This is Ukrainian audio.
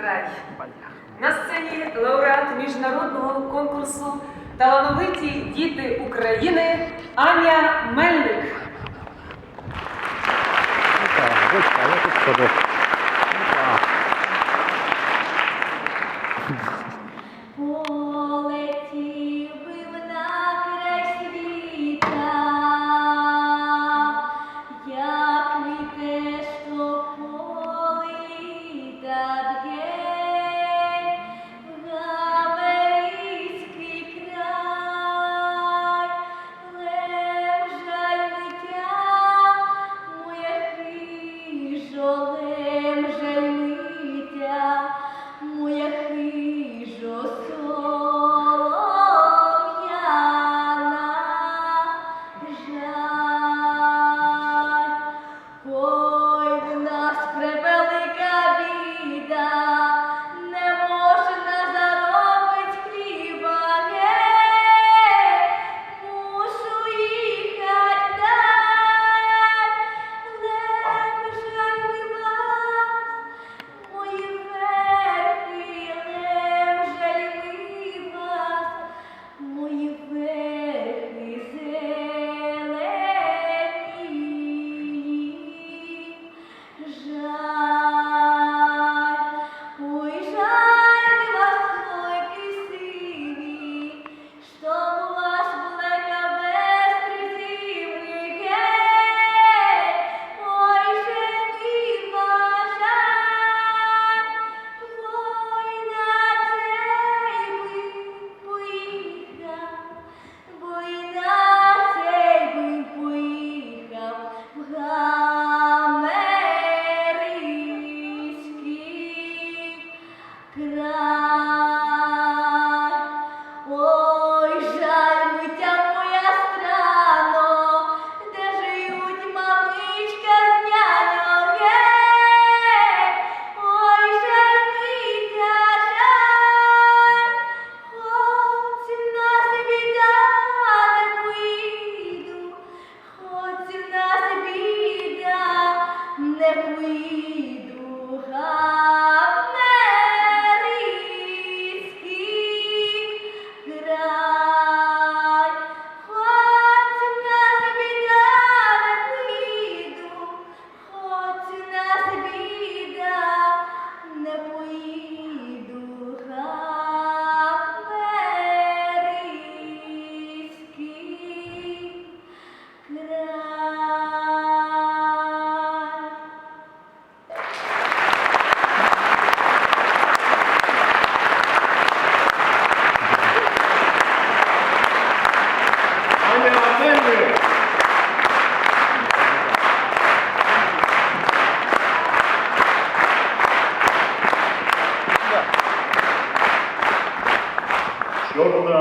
край. На сцені лауреат міжнародного конкурсу Талановиті діти України Аня Мельник. Черная